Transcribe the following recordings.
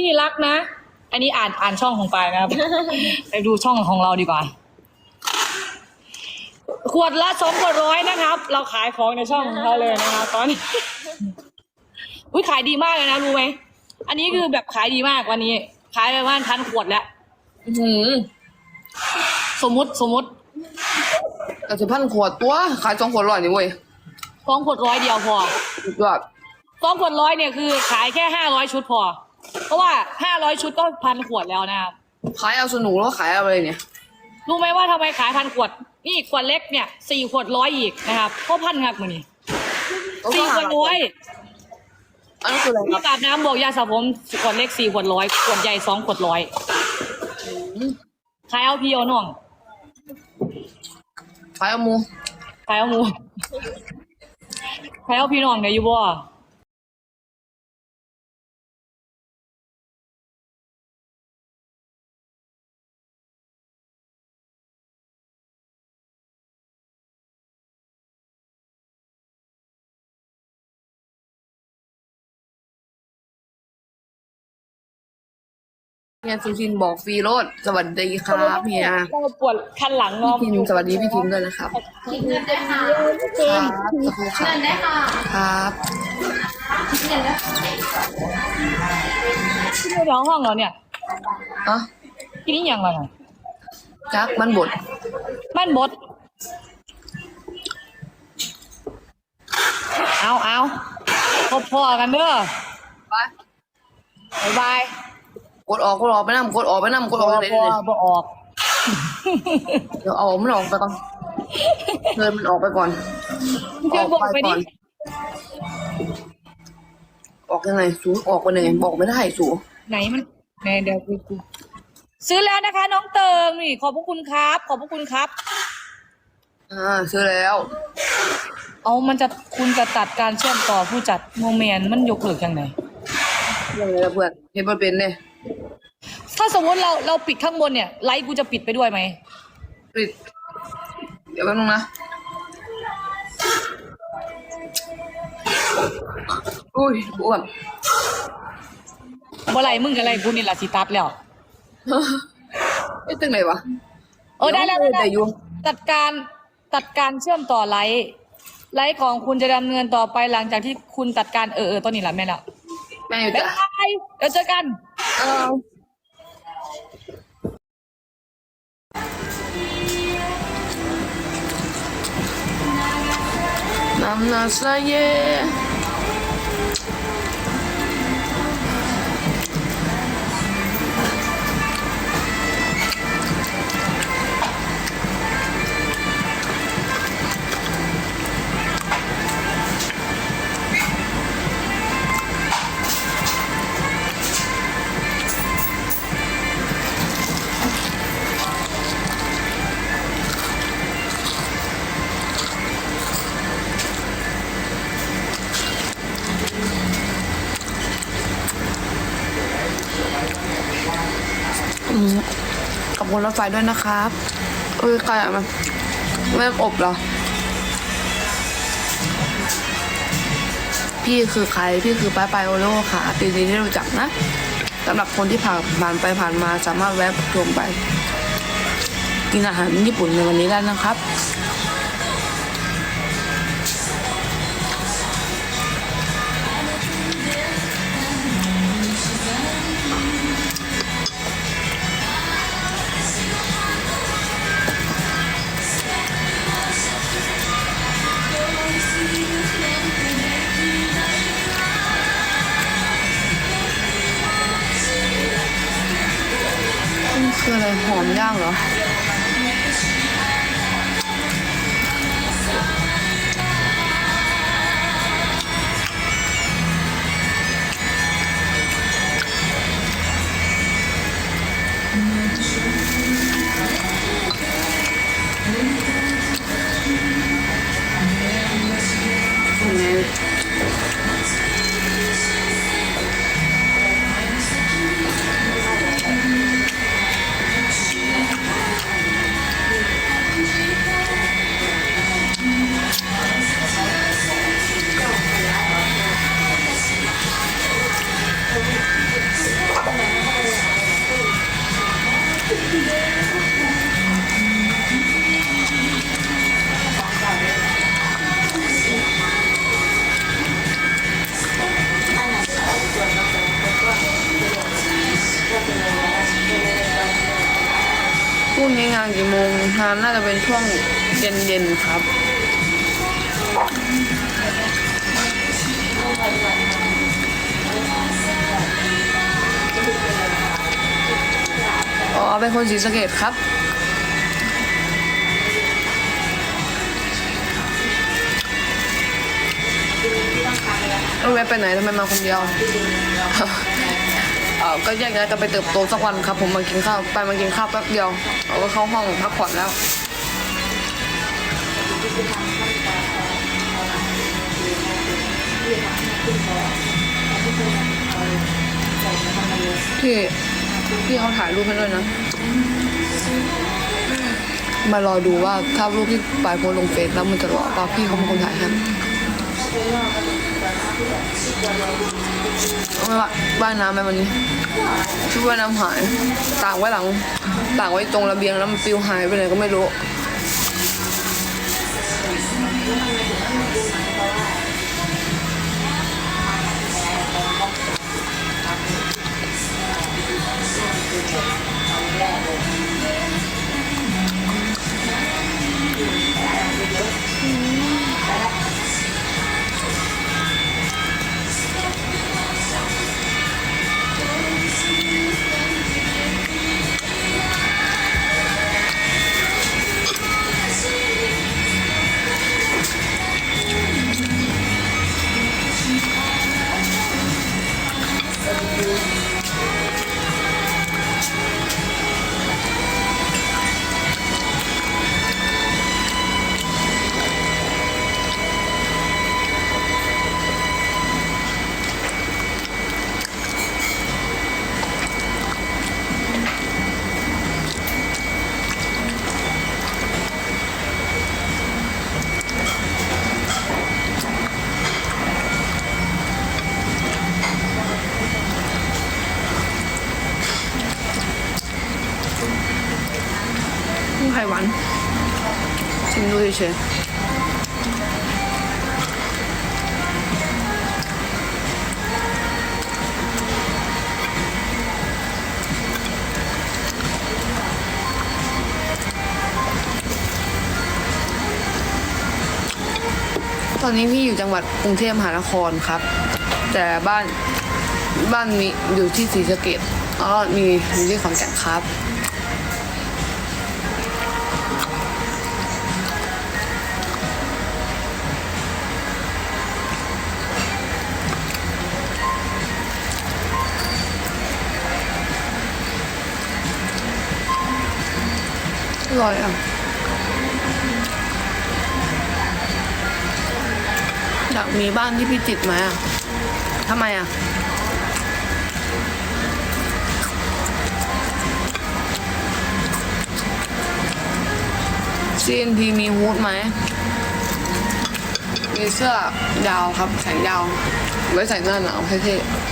ที่รักนะ อันนี้อ่านอ่านช่องของปายนะครับ ไปดูช่องของเราดีกว่า ขวดละสองขวดร้อยนะครับ เราขายของในช่องของเราเลยนะครับตอนนี้อุ้ยขายดีมากเลยนะรู้ไหมอันนี้คือแบบขายดีมากวันนี้ ขายไปประมาณพันขวดแล้วอื้อหือสมมติสมมติแต่สิพันขวดตัว ขายสองขวดร้อยนี่เว้ยสองขวดร้อยเดียวพอสุดยอด สองขวดร้อยเนี่ยคือขายแค่ห้าร้อยชุดพอ เพราะว่าห้าร้อยชุดก็พันขวดแล้วนะครับขายเอาสนุกแล้วขายเอาอะไรเนี่ย รู้ไหมว่าทำไมขายพันขวด นี่ขวดเล็กเนี่ยสี่ขวดร้อยอีกนะครับเพราะพันครับมือนี้สี่ขวดร้อยอันนั้นคืออะไรคพี่รับอาบน้ำบอกยาสระผมขวดเล็กสี่ขวดร้อยขวดใหญ่สองขวดร้อยขายเอาพี่เอาน้องขายเอาหมูขายเอาหมูขายเอาพี่น้องเนี่ยอยู่บ่ เฮียสุชินบอกฟรีโรดสวัสดีครับเฮียเราปวดคันหลังเนาะพี่ทิมสวัสดีพี่ทิมด้วยนะครับคิดเงินได้ค่ะครับสักครู่ครัเงิบนได้ค่ะครับคิดเงินได้ที่ไม่ร้องห้องเราเนี่ยอะที่นี่ยังไงน่ะจักมันบดบ้านบดเอาเอาพบพอกันเด้อไปบ๊ายบาย กดออกกดออกไปนั่งกดออกไปนั่งกดออกไปไหนบ่เนี่ยบ่ออกเดี๋ยวเอามันออกไปก่อนเชิญมันออกไปก่อนเดี๋ยวบอกไปดิอนออกยังไงสูออกไปยังไงบอกไม่ได้สูไหนมันไหนเดี๋ยวกูกูซื้อแล้วนะคะ น้องเติมนี่ขอบพระคุณครับ ขอบพระคุณครับ อ่าซื้อแล้ว เอามันจะคุณจะตัดการเชื่อมต่อผู้จัดโมเมนต์มันยกเลิกยังไงเรื่องไรนะเพื่อนเห็นมันเป็นเนี่ย ถ้าสมมติเราเราปิดข้างบนเนี่ยไลฟ์กูจะปิดไปด้วยไหมปิด เดี๋ยวแป๊บนึงนะอุ้ยอ้วนบ่ไรมึงกับไรกูนี่ละสิตัดแล้วเอ้ยตึงไหนวะเออได้แล้วได้แล้วแต่อยุ่จัดการจัดการเชื่อมต่อไลฟ์ไลฟ์ของคุณจะดำเนินต่อไปหลังจากที่คุณจัดการเออเออตอนนี้แหละแม่ละแม่อยู่บ๊ายจ้ะบายเดี๋ยวเจอกัน เออน้ำนรถไฟด้วยนะครับเอ้ยใครอะมันไม่อบเหรอ พี่คือใคร พี่คือป้ายปายโอโลค่ะปีนี้ได้รู้จักนะสำหรับคนที่ผ่านผ่านไปผ่านมาสามารถแวะชมไป กินอาหารญี่ปุ่นในวันนี้ได้นะครับ อะ รุ่งนี้งานกี่โมงงานน่าจะเป็นช่วงเย็นๆครับ อ๋อเป็นคนศรีสะเกดครับเออแวะไปไหนทำไมมาคนเดียว เออก็แยกย้ายกันไปเติบโตสักวันครับ ผมมากินข้าวไปมากินข้าวแป๊บเดียวเราก็เข้าห้องพักผ่อนแล้วพี่พี่เขาถ่ายรูปให้ด้วยนะ มารอดูว่าถ้ารูปที่ปลายโพสลงเฟซแล้วมันจะหล่อป่าพี่เขาเป็นคนถ่ายให้ บ้านน้ำไปวันนี้ชุดว่ายน้ำหายตากไว้หลังตากไว้ตรงระเบียงแล้วมันปลิวหายไปไหนก็ไม่รู้ ชิมดูเฉยๆตอนนี้พี่อยู่จังหวัดกรุงเทพมหานครครับ แต่บ้านบ้านมีอยู่ที่ศรีสะเกดอ๋อมีอยู่ที่ขอนแก่นครับ ร่อยอะอยากมีบ้านที่พี่จิตรไหมอะทำไมอะ CNP มีฮูดไหม มีเสื้อยาวครับแขนยาว ไว้ใส่หน้าหนาวเท่ๆ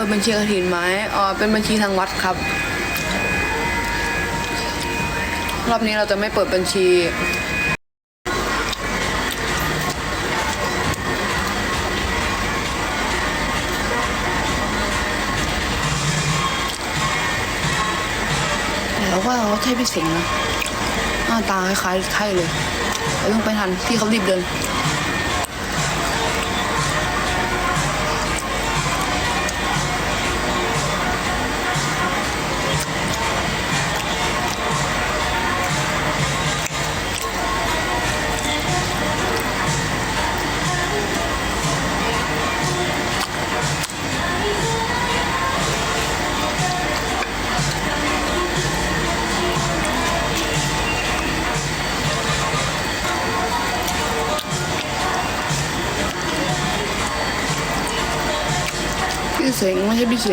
ปิดบัญชีกระถินไหมอ๋อเป็นบัญชีทางวัดครับ รอบนี้เราจะไม่เปิดบัญชีแต่เราว่าเราใช่พี่สิงห์นะหน้าตาคล้ายๆเลยเราต้องไปทันพี่เขารีบเดิน พี่เส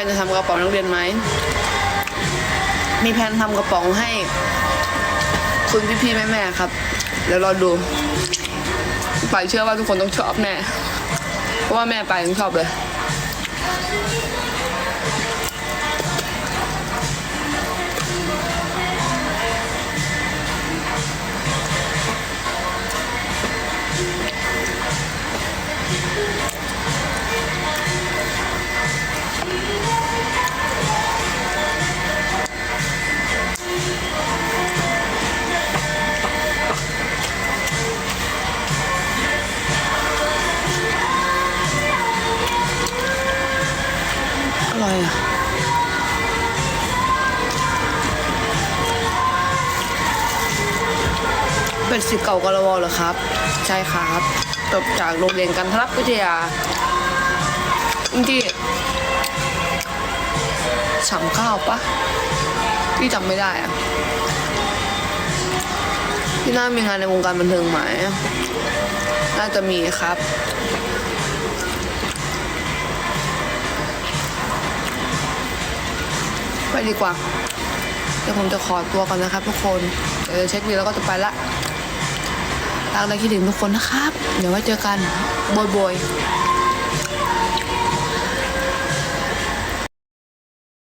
นจะทำกระเป๋านักเรียนไหม มีแผนทำกระป๋องให้ คุณพี่ๆแม่ๆครับ แล้วรอดูไปายเชื่อว่าทุกคนต้องชอบแน่ เพราะว่าแม่ไปต้องชอบเลย อยเป็นสิทธิ์เก่ากรวเหรอครับ ใช่ครับจบจากโรงเรียนกันทรวิทยาที่สามเก้าปะพี่จำไม่ได้อะพี่น่ามีงานในวงการบันเทิงไหมน่าจะมีครับ ไปดีกว่า เดี๋ยวผมจะขอตัวก่อนนะครับ ทุกคนเดี๋ยวจะเช็คดีแล้วก็จะไปละรักและคิดถึงทุกคนนะครับ เดี๋ยวไว้เจอกันบอยบอย